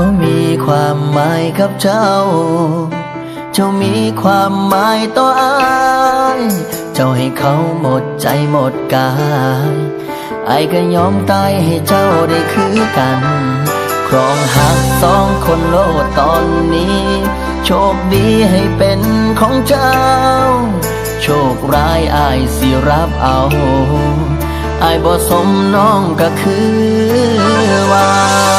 เขามีความหมายกับเจ้า เจ้ามีความหมายต่ออายเจ้าให้เขาหมดใจหมดกายไอายก็ยอมตายให้เจ้าได้คือกัน ครองหักสองคนโลดตอนนี้ โชคดีให้เป็นของเจ้า โชคร้ายอายสิรับเอาอายบ่สมน้องก็คือว่า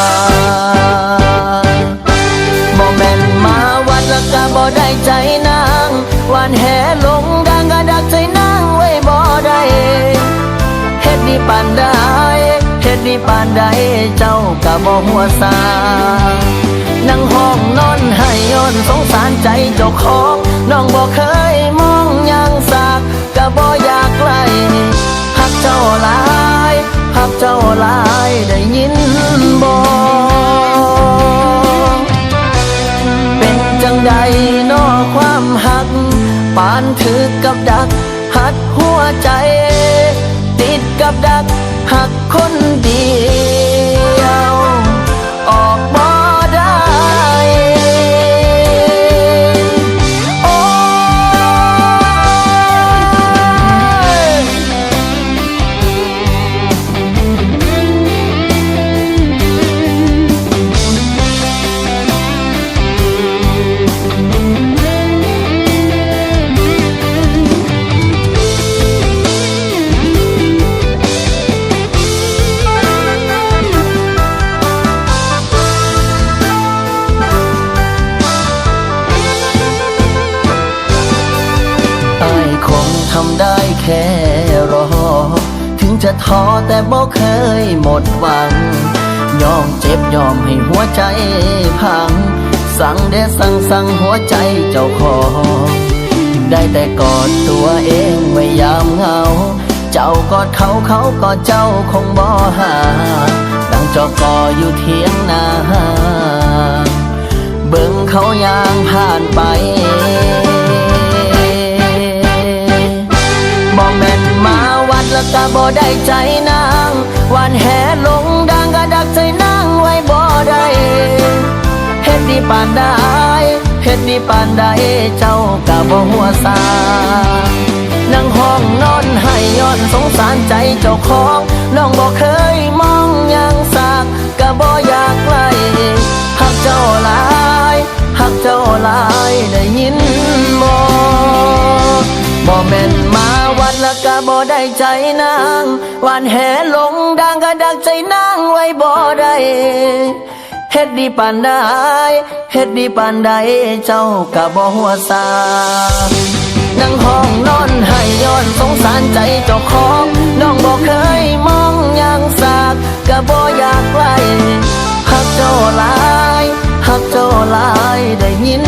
ปานใดเฮ็ดดีปานใดเจ้าก็บ่หัวซานั่งห้องนอนให้ย้อนสงสารใจเจ้าของน้องบ่เคยมองยังสากก็บ่อยากไกลหักเจ้าหลายหักเจ้าหลายได้ยินบ่เป็นจังใดนอความหัก ปานถือกับดักหัดหัวใจ กับดักหักคนเดียว ทำได้แค่รอ ถึงจะท้อแต่บ่เคยหมดหวัง ยอมเจ็บยอมให้หัวใจพัง สั่งเดสั่งสั่งหัวใจเจ้าของได้แต่กอดตัวเองไว้ยามเหงา เจ้ากอดเขาเขากอดเจ้าคงบ่หา ดังจอกออยู่เทียงนา เบิ่งเขายางผ่านไป ก็บ่ได้ใจนางวันแห่ลงดังก็ดักใจนางไว้บ่ได้เฮ็ดดีปานใดเฮ็ดดีปานใดเจ้าก็บ่หัวซานั่งห้องนอนให้ย้อนสงสารใจเจ้าของน้องบ่เคยมองยังสากก็บ่อยากไกลหักเจ้าหลายหักเจ้าหลายได้ยินบ่บ่แม่น มาวัดแล้วก็บ่ได้ใจนางวันแห่ลงดังก็ดักใจนางไว้บ่ได้เฮ็ดดีปานใดเฮ็ดดีปานใดเจ้าก็บ่หัวซานั่งห้องนอนให้ย้อนสงสารใจเจ้าของน้องบ่เคยมองยังสากก็บ่อยากไกลหักเจ้าหลายหักเจ้าหลายได้ยิน